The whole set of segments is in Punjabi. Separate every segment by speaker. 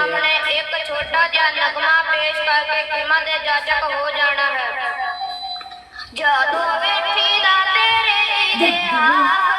Speaker 1: ਸਾਹਮਣੇ ਇੱਕ ਛੋਟਾ ਜਿਹਾ ਨਗਮਾ ਪੇਸ਼ ਕਰਕੇ ਖਿਮਾ ਦੇ ਜਾਜਕ ਹੋ ਜਾਣਾ ਹੈ। ਜਦੋਂ ਵੇਖੀ ਦਾ ਤੇਰੇ ਇਦੇ ਆ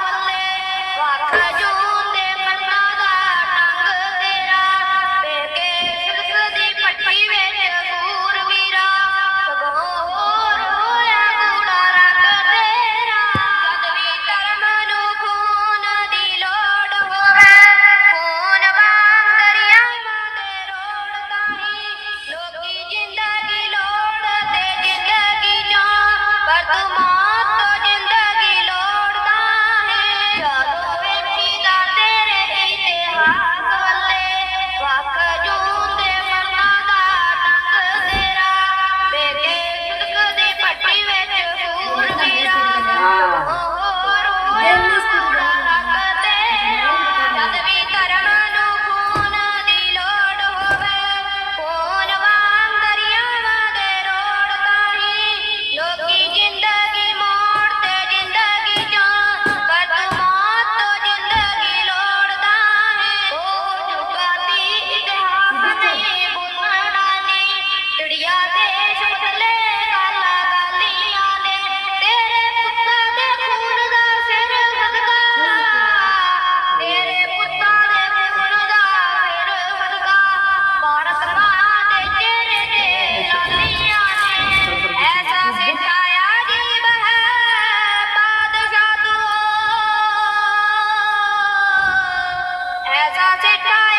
Speaker 1: does it go?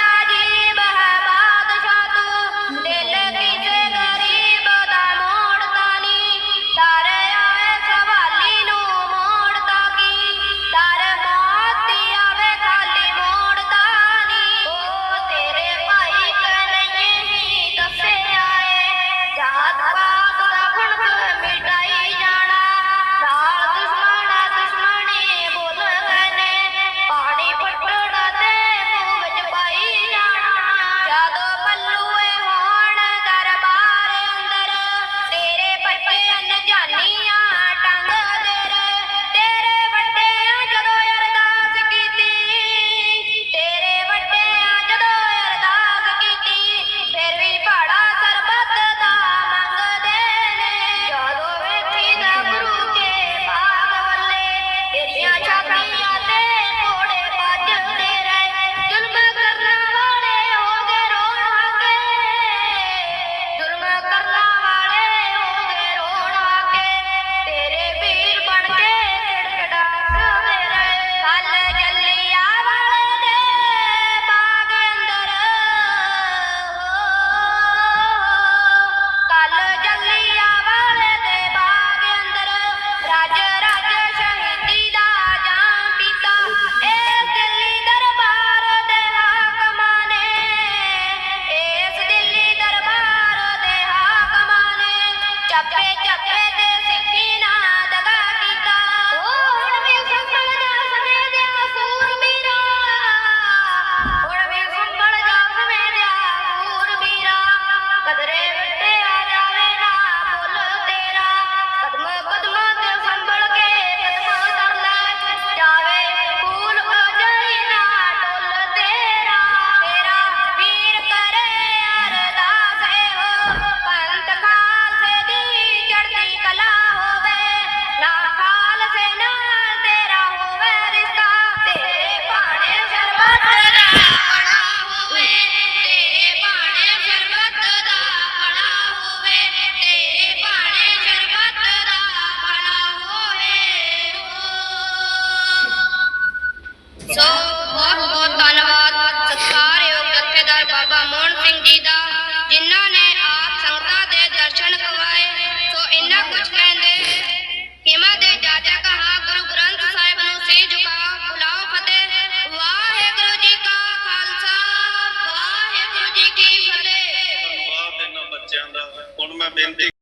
Speaker 1: padre, padre. ਸਰਦਾਰ ਬਾਬਾ ਮੋਹਨ ਸਿੰਘ ਜੀ ਦਾ, ਜਿਨ੍ਹਾਂ ਨੇ ਆਪ ਸੰਗਤਾਂ ਦੇ ਦਰਸ਼ਨ ਕਰਵਾਏ। ਸੋ ਇੰਨਾ ਕੁਝ ਕਹਿੰਦੇ, ਹਿਮਾ ਦੇ ਜਾਜਾ ਕਹਾ ਗੁਰੂ ਗ੍ਰੰਥ ਸਾਹਿਬ ਨੂੰ ਸੀ ਝੁਕਾ, ਬੁਲਾਓ ਫਤਿਹ। ਵਾਹਿਗੁਰੂ ਜੀ ਕਾ ਖਾਲਸਾ, ਵਾਹਿਗੁਰੂ ਜੀ ਕੀ ਫਤਿਹ।
Speaker 2: ਬਾਪ ਇਹਨਾਂ ਬੱਚਿਆਂ ਦਾ। ਹੁਣ ਮੈਂ ਬੇਨਤੀ